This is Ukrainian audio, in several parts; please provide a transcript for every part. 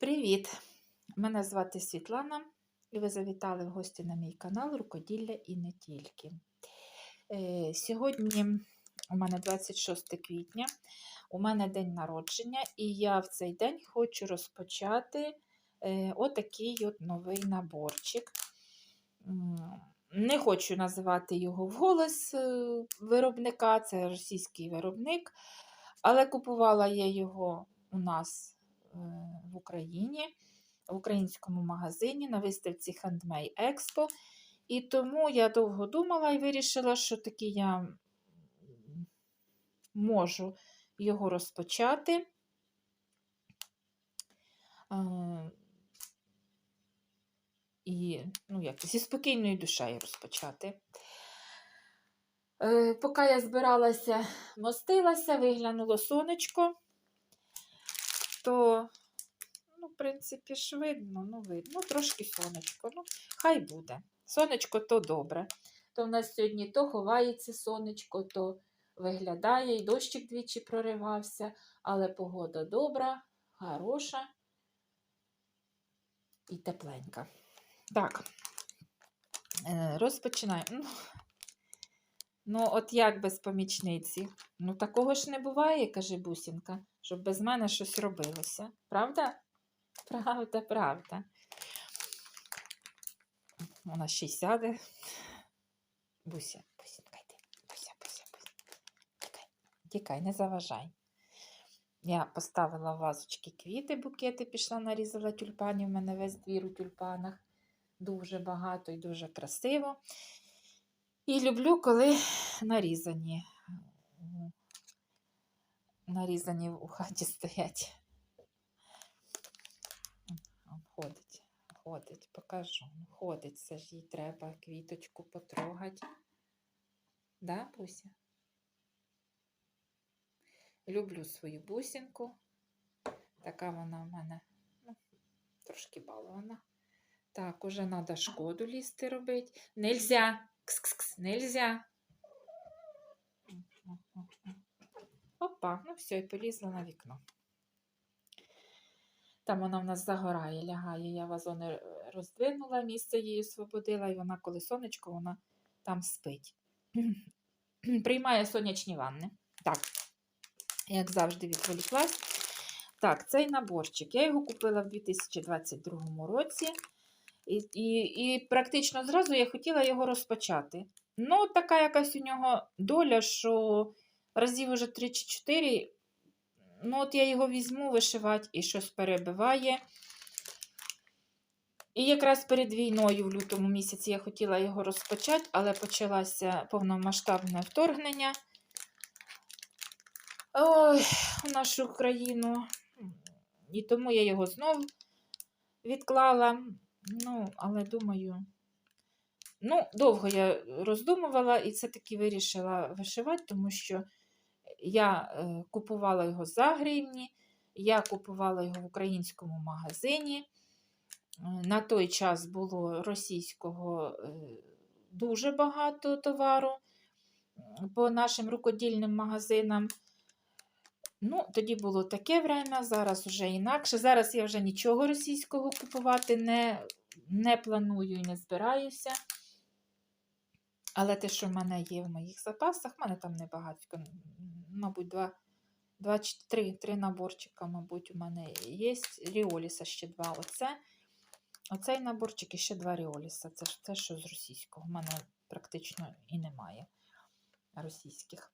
Привіт! Мене звати Світлана, і ви завітали в гості на мій канал Рукоділля і не тільки. Е, Сьогодні у мене 26 квітня, у мене день народження, і я в цей день хочу розпочати е, отакий от новий наборчик. Не хочу називати його вголос е, виробника, це російський виробник, але купувала я його у нас в Україні, в українському магазині на виставці Handmade Expo. І тому я довго думала і вирішила, що таки я можу його розпочати. Е, І ну, як, зі спокійною душею розпочати. Е, Поки я збиралася, мостилася, виглянуло сонечко, то, ну, в принципі, ж видно, ну, видно, трошки сонечко. Ну, хай буде. Сонечко то добре. То в нас сьогодні то ховається сонечко, то виглядає, і дощик двічі проривався, але погода добра, хороша і тепленька. Так, е, розпочинаємо. Ну, Ну, от як без помічниці? Ну, такого ж не буває, каже бусінка, щоб без мене щось робилося. Правда? Правда, правда. Вона ще й сяде. Буся, бусінка, йди. Буся, буся, буся. Тікай, тікай, не заважай. Я поставила вазочки квіти, букети, пішла, нарізала тюльпанів. У мене весь двір у тюльпанах. Дуже багато і дуже красиво. І люблю, коли нарізані. Нарізані у хаті стоять. Ходить, ходить, покажу. ну, Ходить, це ж їй треба квіточку потрогати. Да, Буся? Люблю свою бусинку. Така вона в мене ну, трошки балована. Так, уже треба шкоду лізти робити. Нельзя. Кс-кс-кс, нельзя. Опа, ну все, і полізла на вікно. Там вона в нас загорає, лягає. Я вазони е, роздвинула, місце її освободила, і вона, коли сонечко, вона там спить. Приймає сонячні ванни. Так, як завжди, відволіклась. Так, цей наборчик. Я його купила в 2022 році. І, і, практично зразу я хотіла його розпочати. Ну, така якась у нього доля, що разів уже 3 чи 4. Ну, от я його візьму вишивати і щось перебиває. І якраз перед війною, в лютому місяці, я хотіла його розпочати, але почалося повномасштабне вторгнення Ой, в нашу країну. І тому я його знов відклала. Ну, але думаю, ну, довго я роздумувала і все-таки вирішила вишивати, тому що я е, купувала його за гривні, я купувала його в українському магазині. Е, На той час було російського е, дуже багато товару по нашим рукодільним магазинам. Ну, тоді було таке время, зараз вже інакше. Зараз я вже нічого російського купувати не, не планую і не збираюся. Але те, що в мене є в моїх запасах, в мене там небагато, мабуть, два, два чи три, три наборчика, мабуть, у мене є. Ріоліса ще два. Оце. Оцей наборчик і ще два Ріоліса. Це ж те, що з російського. У мене практично і немає російських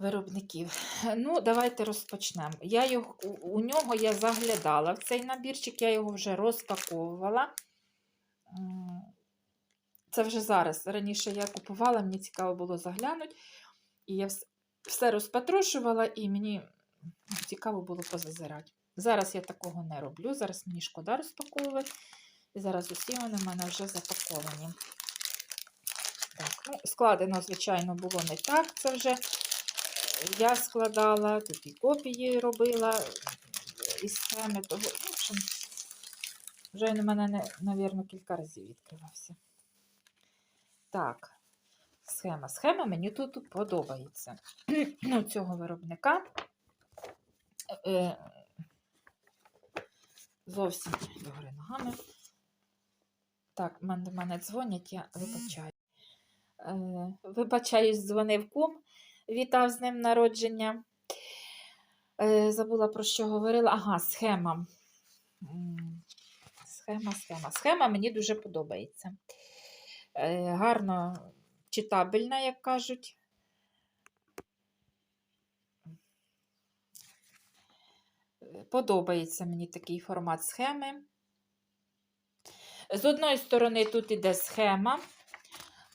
виробників. Ну, давайте розпочнемо. Я його, у, у нього я заглядала в цей набірчик, я його вже розпаковувала. Це вже зараз. Раніше я купувала, мені цікаво було заглянути. І я все розпатрошувала, і мені цікаво було позазирати. Зараз я такого не роблю. Зараз мені шкода розпаковувати. І зараз усі вони в мене вже запаковані. Так, ну, складено, звичайно, було не так. Це вже я складала, тут і копії робила із схеми того. В общем, вже він у мене, мабуть, кілька разів відкривався. Так, схема. Схема мені тут подобається. Цього виробника. Е, зовсім догори ногами. Так, до мене дзвонять, я вибачаю. Е, вибачаюсь, дзвонив кум, вітав з ним народження. Е, забула про що говорила. Ага, схема. Схема, схема. Схема мені дуже подобається. Е, гарно читабельна, як кажуть. Подобається мені такий формат схеми. З одної сторони тут іде схема,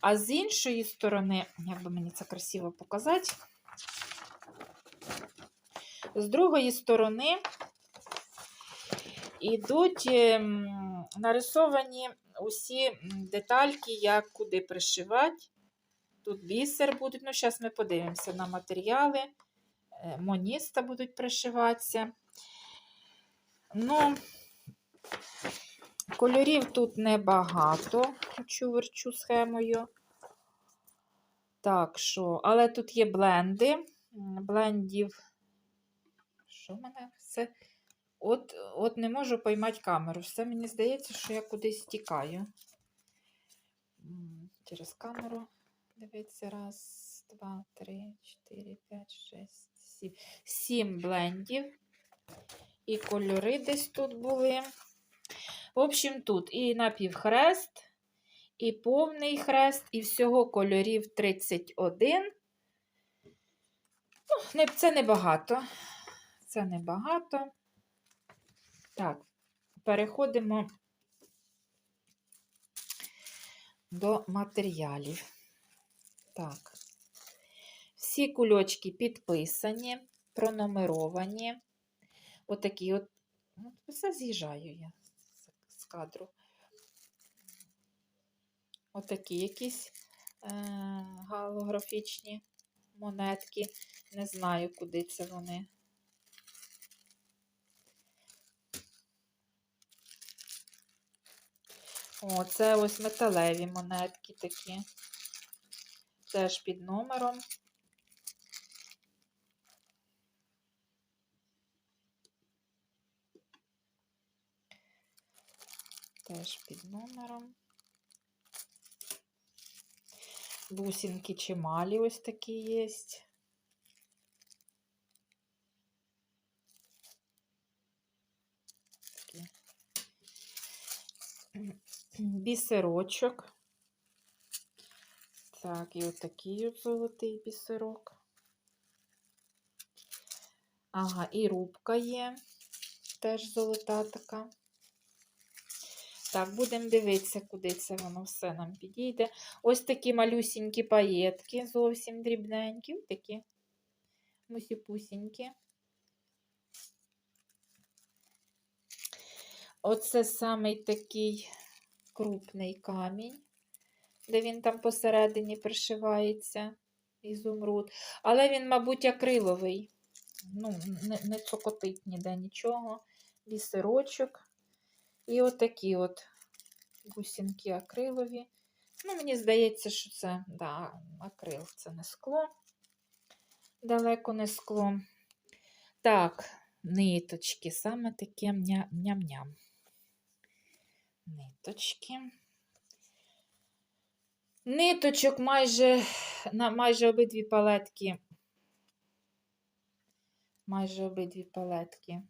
а з іншої сторони, як би мені це красиво показати, з другої сторони йдуть ем, нарисовані усі детальки, як куди пришивати. Тут бісер буде. Ну, зараз ми подивимося на матеріали. Е, Моніста будуть пришиватися. Ну, кольорів тут небагато, кручу верчу схемою. Так що, але тут є бленди. Блендів. Що в мене все? От, от не можу поймати камеру. Все мені здається, що я кудись тікаю. Через камеру. Дивіться, раз, два, три, чотири, п'ять, шесть, сім. Сім блендів. І кольори десь тут були. В общем, тут і напівхрест, і повний хрест, і всього кольорів 31. Ну, це небагато. Це небагато. Так, переходимо до матеріалів. Так. Всі кульочки підписані, пронумеровані. Отакі от. Ну, Все з'їжджаю я з кадру. Отакі якісь е, голографічні монетки. Не знаю, куди це вони. О, це ось металеві монетки такі. Теж під номером. Теж під номером. Бусинки чималі ось такі є. Такі. Бісерочок. Так, і отакий от золотий бісерок. Ага, і рубка є. Теж золота така. Так, будемо дивитися, куди це воно все нам підійде. Ось такі малюсінькі паєтки, зовсім дрібненькі, такі мусіпусінькі. Оце самий такий крупний камінь, де він там посередині пришивається ізумруд. Але він, мабуть, акриловий. Ну, не, не цокотить ніде нічого. Бісерочок. І отакі от бусинки акрилові. Ну, мені здається, що це да, акрил, це не скло. Далеко не скло. Так, ниточки, саме таке мня- ням-ням. Ниточки. Ниточок майже на майже обидві палетки. Майже обидві палетки.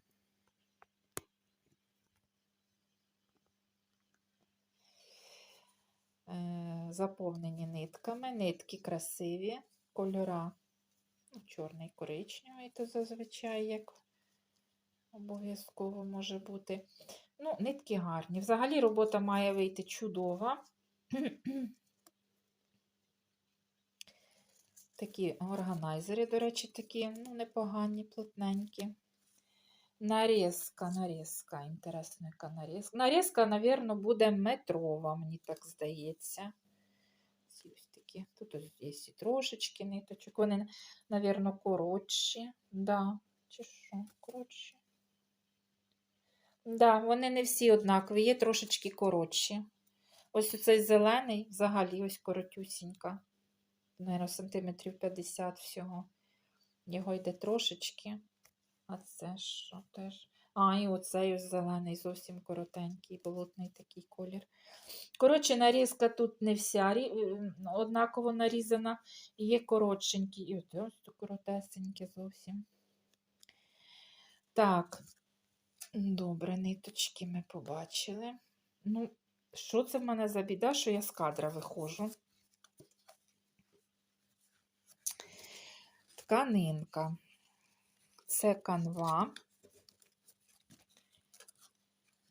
Заповнені нитками. Нитки красиві, кольора. Чорний коричневий, то зазвичай як обов'язково може бути. Ну, нитки гарні. Взагалі робота має вийти чудова. Такі органайзери, до речі, такі, ну, непогані, плотненькі. Нарізка, нарізка, інтересна, яка нарізка. Нарізка, мабуть, буде метрова, мені так здається. Ось такі. Тут ось є і трошечки ниточок. Вони, мабуть, коротші. Да. Чи що? Коротші. Да, вони не всі однакові, є трошечки коротші. Ось оцей зелений взагалі ось коротюсінька. Наверно, сантиметрів 50 всього. Його йде трошечки. А це що теж? А, і оцей ось зелений, зовсім коротенький, болотний такий колір. Коротше, нарізка тут не вся е, однаково нарізана, є коротшенькі, і ось тут коротесенькі зовсім. Так, добре, ниточки ми побачили. Ну, що це в мене за біда, що я з кадра виходжу? Тканинка. Це канва.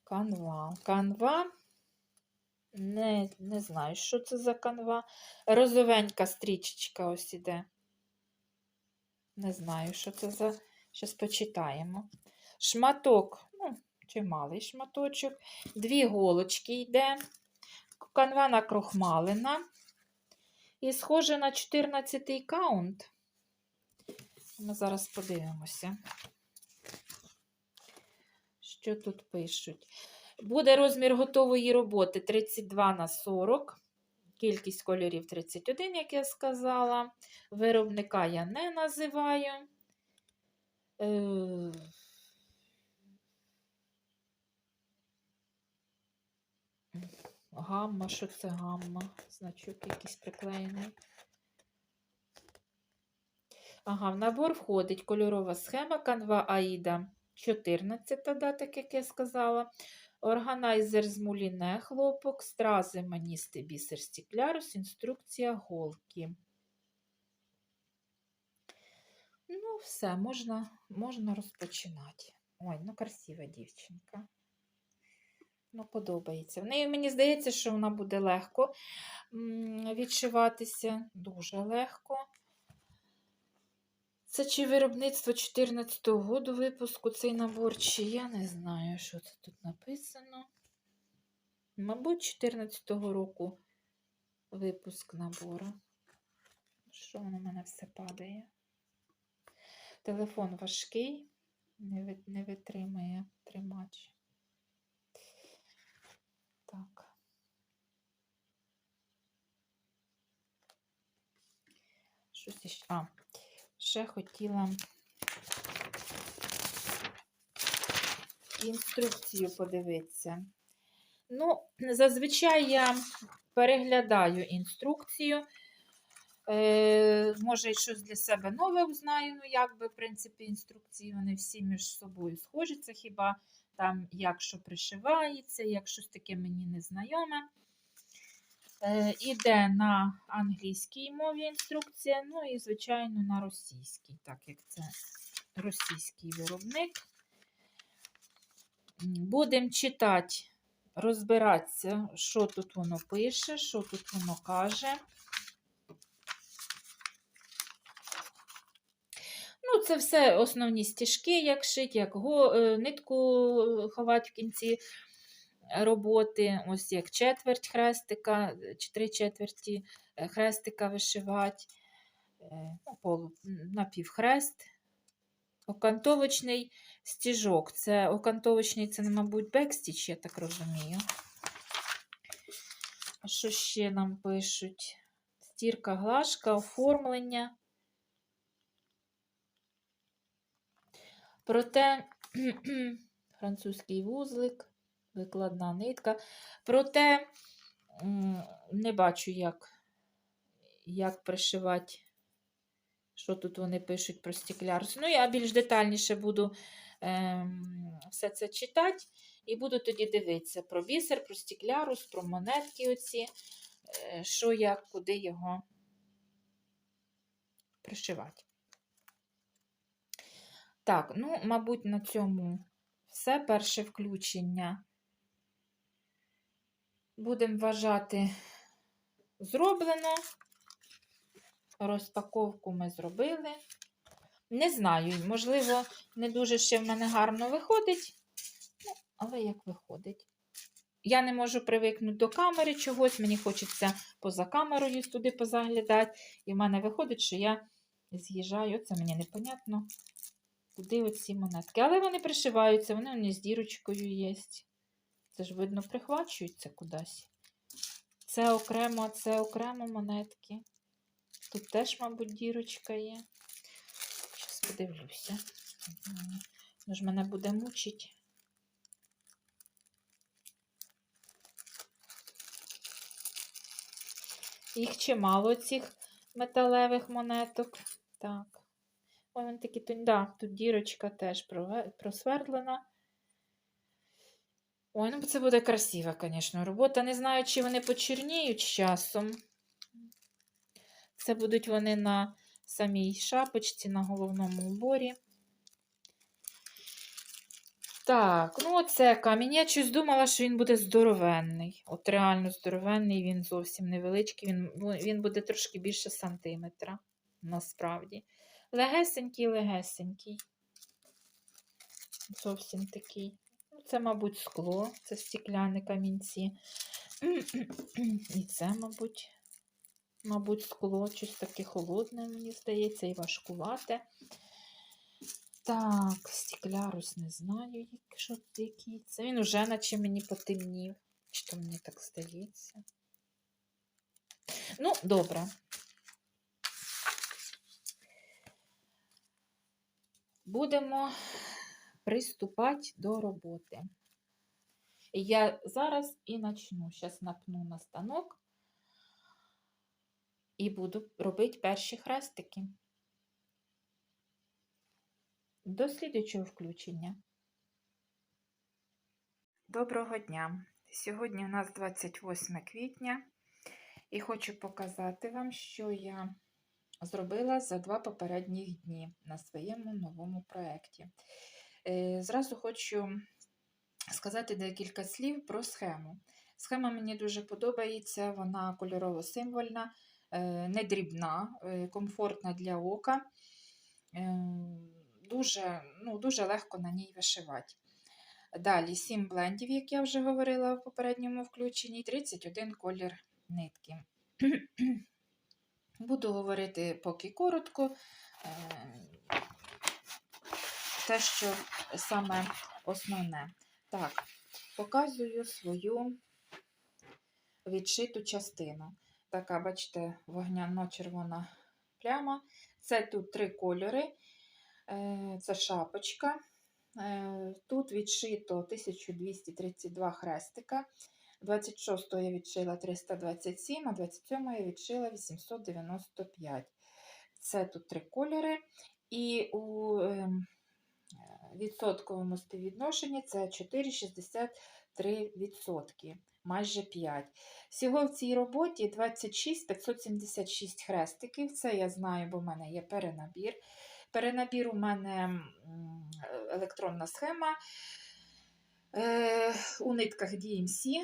Канва. Канва. Не, не знаю, що це за канва. Розовенька стрічечка ось іде. Не знаю, що це за. Щас почитаємо. Шматок, ну, чималий шматочок. Дві голочки йде. Канва накрохмалена. І схоже на 14-й каунт. Ми зараз подивимося, що тут пишуть. Буде розмір готової роботи 32 на 40. Кількість кольорів 31, як я сказала. Виробника я не називаю. Е, Гамма, що це гамма? Значок якийсь приклеєний. Ага, в набор входить кольорова схема Canva AIDA 14, да, так як я сказала. Органайзер з муліне хлопок, стрази маністи бісер стіклярус, інструкція голки. Ну, все, можна, можна розпочинати. Ой, ну красива дівчинка. Ну, подобається. В неї мені здається, що вона буде легко відшиватися, дуже легко. Це чи виробництво 14-го году випуску цей набор, чи я не знаю, що це тут написано. Мабуть, 14-го року випуск набору. Що воно в мене все падає? Телефон важкий, не, ви- не витримує тримач. Так. Щось іще. А, ще хотіла інструкцію подивитися. Ну, зазвичай я переглядаю інструкцію. Е, може, щось для себе нове узнаю. Ну, якби, в принципі, інструкції вони всі між собою схожі. Це хіба там як що пришивається, як щось таке мені незнайоме. Е, іде на англійській мові інструкція, ну і, звичайно, на російській, так як це російський виробник. Будемо читати, розбиратися, що тут воно пише, що тут воно каже. Ну, це все основні стіжки, як шить, як го, е, нитку ховати в кінці роботи. Ось як четверть хрестика, чи три четверті е, хрестика вишивати, е, напівхрест. Окантовочний стіжок. Це окантовочний, це, мабуть, бекстіч, я так розумію. Що ще нам пишуть? Стірка, глажка, оформлення. Проте французький вузлик, викладна нитка. Проте не бачу, як, як пришивати, що тут вони пишуть про стеклярус. Ну, я більш детальніше буду ем, все це читати і буду тоді дивитися про бісер, про стеклярус, про монетки оці, е, що як, куди його пришивати. Так, ну, мабуть, на цьому все. Перше включення будемо вважати зроблено. Розпаковку ми зробили. Не знаю, можливо, не дуже ще в мене гарно виходить, ну, але як виходить. Я не можу привикнути до камери чогось, мені хочеться поза камерою туди позаглядати. І в мене виходить, що я з'їжджаю. Це мені непонятно. Куди оці монетки? Але вони пришиваються, вони них з дірочкою є. Це ж, видно, прихвачується кудись. Це окремо, це окремо монетки. Тут теж, мабуть, дірочка є. Зараз подивлюся. Ну ж мене буде мучити. Їх чимало цих металевих монеток. Так. Ой, вони такі, да, тут дірочка теж просвердлена. Ой, ну це буде красива, звісно, робота. Не знаю, чи вони почерніють з часом. Це будуть вони на самій шапочці, на головному уборі. Так, ну оце камінь. Я щось думала, що він буде здоровенний. От реально здоровенний, він зовсім невеличкий, він, він буде трошки більше сантиметра. Насправді. Легесенький, легесенький. Зовсім такий. Це, мабуть, скло, це стекляні камінці. І це, мабуть, мабуть, скло, щось таке холодне, мені здається, і важкувате. Так, стеклярус не знаю, якщо який це. Він уже наче мені потемнів. Чи то мені так здається. Ну, добре. Будемо приступати до роботи. Я зараз і почну. Зараз напну на станок і буду робити перші хрестики. До слідуючого включення. Доброго дня! Сьогодні у нас 28 квітня, і хочу показати вам, що я зробила за два попередніх дні на своєму новому проєкті. Е, Зразу хочу сказати декілька слів про схему. Схема мені дуже подобається, вона кольорово-символьна, е, не дрібна, е, комфортна для ока. Дуже, ну, дуже легко на ній вишивати. Далі 7 блендів, як я вже говорила в попередньому включенні, 31 колір нитки. Буду говорити поки коротко. Те, що саме основне. Так, показую свою відшиту частину. Така, бачите, вогняно-червона пляма. Це тут три кольори. Е, Це шапочка. Е, Тут відшито 1232 хрестика. 26-го я відшила 327, а 27-го я відшила 895. Це тут три кольори. І у ем, відсотковому співвідношенні це 4,63%, майже 5. Всього в цій роботі 26 576 хрестиків. Це я знаю, бо в мене є перенабір. Перенабір у мене електронна схема. Е, у нитках DMC.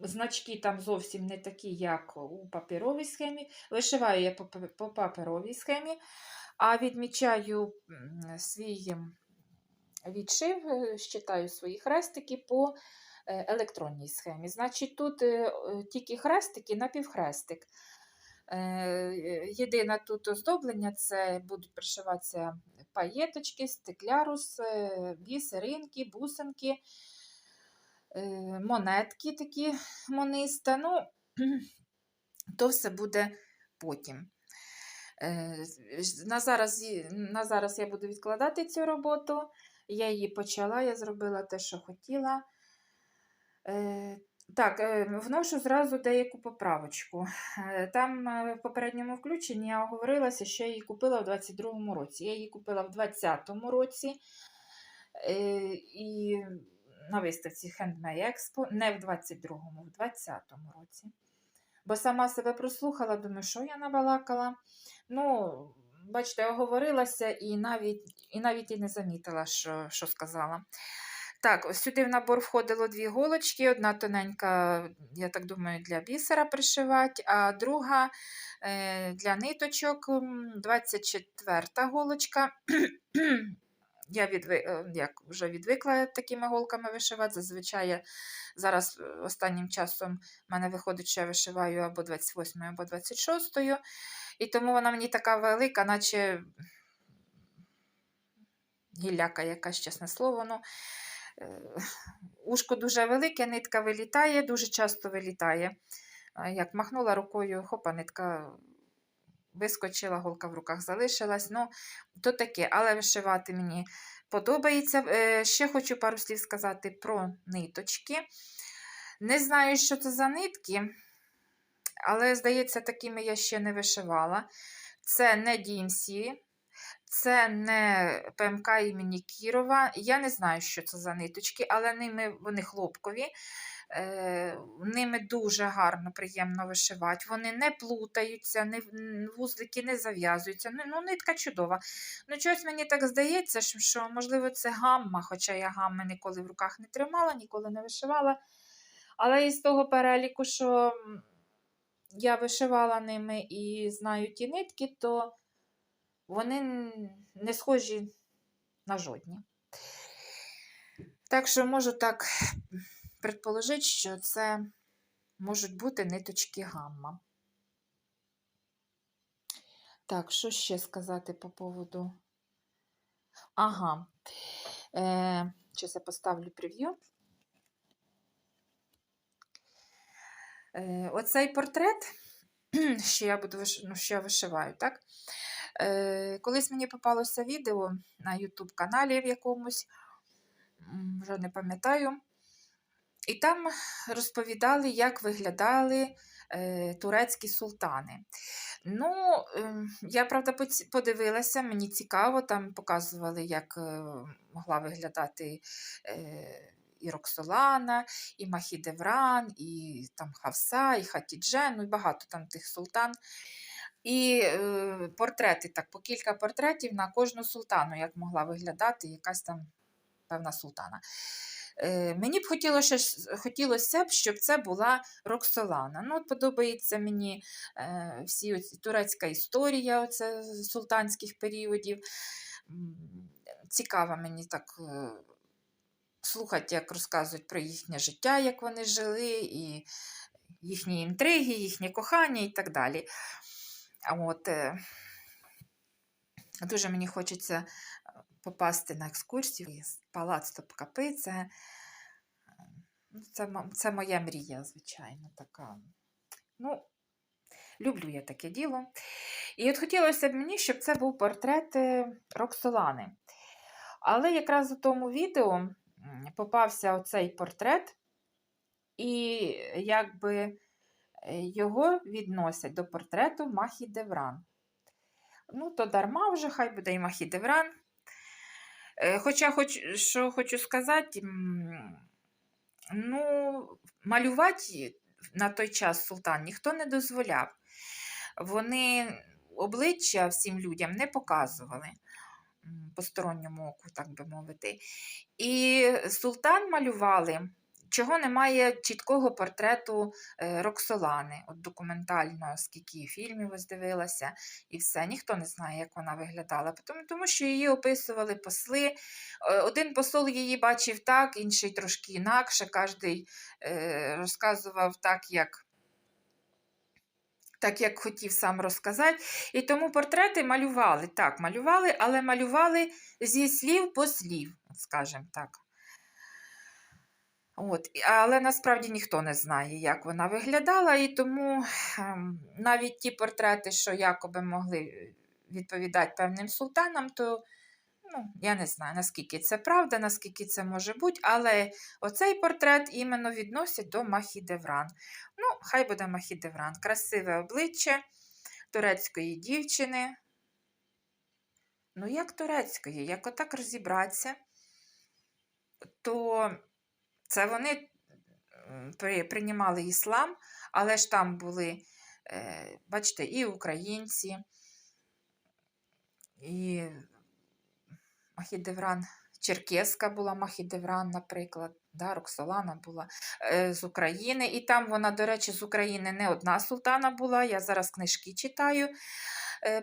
Значки там зовсім не такі, як у паперовій схемі. Вишиваю я по паперовій схемі, а відмічаю свій відшив, е, щитаю свої хрестики по е, електронній схемі. Значить, тут е, е, тільки хрестики на півхрестик. Е, Єдине тут оздоблення це будуть пришиватися паєточки, стеклярус, е, бісеринки, бусинки, е, монетки такі мониста. Ну, то все буде потім. Е, На зараз, на зараз я буду відкладати цю роботу. Я її почала, я зробила те, що хотіла. Е, Так, е, вношу зразу деяку поправочку. Там в попередньому включенні я оговорилася, що я її купила в 22-му році. Я її купила в 20-му році і на виставці Handmade Expo, не в 22-му, в 20-му році. Бо сама себе прослухала, думаю, що я набалакала. Ну, бачите, оговорилася і навіть і, навіть і не замітила, що, що сказала. Так, сюди в набор входило дві голочки. Одна тоненька, я так думаю, для бісера пришивати, а друга е, для ниточок. м, 24 голочка. Я відви... е, як вже відвикла такими голками вишивати. Зазвичай я зараз е, останнім часом в мене виходить, що я вишиваю або 28, або 26. І тому вона мені така велика, наче гілляка якась, чесне слово. Ну, е, ушко дуже велике, нитка вилітає, дуже часто вилітає. Як махнула рукою, хопа, нитка вискочила, голка в руках залишилась. Ну, то таке, але вишивати мені подобається. Е, Ще хочу пару слів сказати про ниточки. Не знаю, що це за нитки, але, здається, такими я ще не вишивала. Це не DMC, це не ПМК імені Кірова. Я не знаю, що це за ниточки, але ними вони хлопкові. Е, Ними дуже гарно, приємно вишивати. Вони не плутаються, не, вузлики не зав'язуються. Ну, ну, нитка чудова. Ну, чогось мені так здається, що, можливо, це гамма, хоча я гамми ніколи в руках не тримала, ніколи не вишивала. Але із того переліку, що я вишивала ними і знаю ті нитки, то вони не схожі на жодні. Так що можу так предположити, що це можуть бути ниточки гамма. Так, що ще сказати по поводу. Ага. Е, Зараз я поставлю прев'ю. Е, Оцей портрет, що я буду ну, що я вишиваю, так? Е, Колись мені попалося відео на YouTube каналі в якомусь, вже не пам'ятаю. І там розповідали, як виглядали е, турецькі султани. Ну, ем, я правда подивилася, мені цікаво, там показували, як е, могла виглядати е, і Роксолана, і Махідевран, і там Хавса, і Хатіджен, ну і багато там тих султан. І е, портрети, так, по кілька портретів на кожну султану, як могла виглядати якась там певна султана. Е, мені б хотілося, хотілося б, щоб це була Роксолана. Ну, от подобається мені е, всі оці турецька історія оце, султанських періодів. Цікаво мені так е, слухати, як розказують про їхнє життя, як вони жили, і їхні інтриги, їхнє кохання і так далі. От, дуже мені хочеться попасти на екскурсію. Палац Топкапи це, ну, це, це моя мрія, звичайно, така. Ну, люблю я таке діло. І от хотілося б мені, щоб це був портрет е, Роксолани. Але якраз у тому відео попався оцей портрет, і якби е, його відносять до портрету Махі Девран. Ну, то дарма вже, хай буде і Махі Девран. Е, Хоча, хоч, що хочу сказати, ну, малювати на той час султан ніхто не дозволяв. Вони обличчя всім людям не показували посторонньому оку, так би мовити. І султан малювали, чого немає чіткого портрету е, Роксолани, от документально, скільки фільмів ось дивилася, і все. Ніхто не знає, як вона виглядала, тому, що її описували посли. Е, Один посол її бачив так, інший трошки інакше, кожен розказував так, як. Так, як хотів сам розказати. І тому портрети малювали. Так, малювали, але малювали зі слів по слів, скажімо так. От. Але насправді ніхто не знає, як вона виглядала, і тому ем, навіть ті портрети, що якоби могли відповідати певним султанам, то ну, я не знаю, наскільки це правда, наскільки це може бути, але оцей портрет іменно відносять до Махідевран. Ну, хай буде Махідевран. Красиве обличчя турецької дівчини. Ну, як турецької, як отак розібратися, то це вони при, приймали іслам, але ж там були, е, бачите, і українці, і Махідевран, Черкеска була Махідевран, наприклад, да, Роксолана була е, з України. І там вона, до речі, з України не одна султана була. Я зараз книжки читаю е,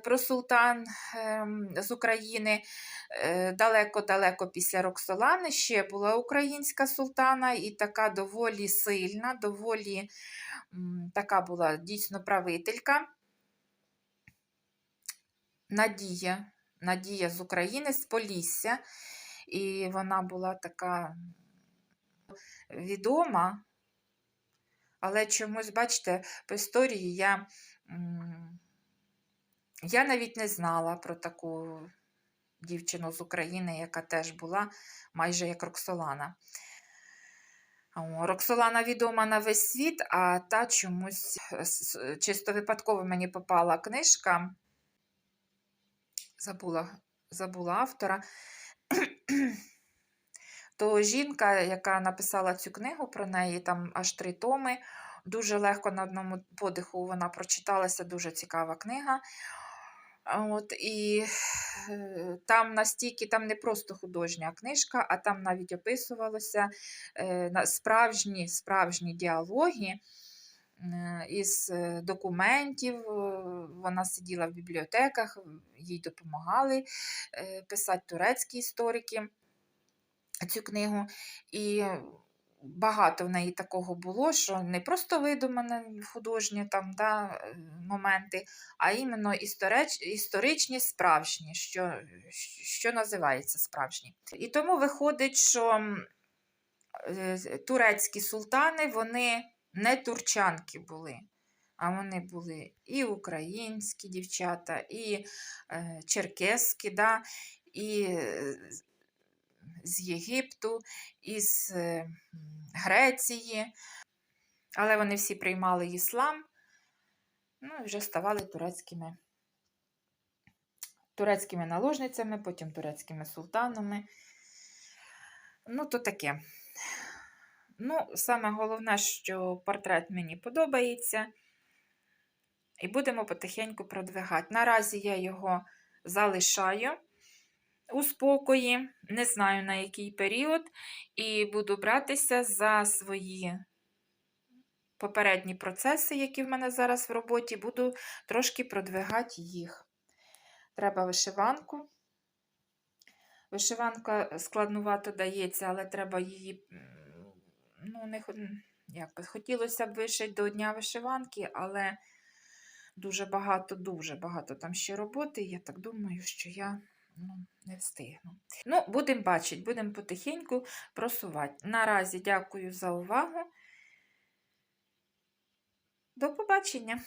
про султан ем, з України. Е, Далеко-далеко після Роксолани ще була українська султана, і така доволі сильна, доволі така була дійсно правителька. Надія. Надія з України, з Полісся. І вона була така відома, але чомусь, бачите, по історії я, я навіть не знала про таку дівчину з України, яка теж була майже як Роксолана. Роксолана відома на весь світ, а та чомусь е, чисто випадково мені попала книжка. Забула, забула автора. То жінка, яка написала цю книгу про неї, там аж три томи. Дуже легко на одному подиху вона прочиталася, дуже цікава книга. От, і е, там настільки, там не просто художня книжка, а там навіть описувалося е, справжні, справжні діалоги е, із документів. Вона сиділа в бібліотеках, їй допомагали писати турецькі історики цю книгу. І багато в неї такого було, що не просто видумане художні там, да, е, моменти, а іменно історич, історичні, справжні, що, що називається справжні. І тому виходить, що е, турецькі султани, вони не турчанки були. А вони були і українські дівчата, і е, черкеські, да, і з Єгипту, із е, Греції, але вони всі приймали іслам, ну і вже ставали турецькими, турецькими наложницями, потім турецькими султанами. Ну, то таке. Ну, саме головне, що портрет мені подобається. І будемо потихеньку продвигати. Наразі я його залишаю у спокої, не знаю на який період, і буду братися за свої попередні процеси, які в мене зараз в роботі, буду трошки продвигати їх. Треба вишиванку. Вишиванка складнувато дається, але треба її. Ну, не як хотілося б вишити до дня вишиванки, але дуже багато, дуже багато там ще роботи. Я так думаю, що я ну, не встигну. Ну, будемо бачити, будемо потихеньку просувати. Наразі дякую за увагу. До побачення!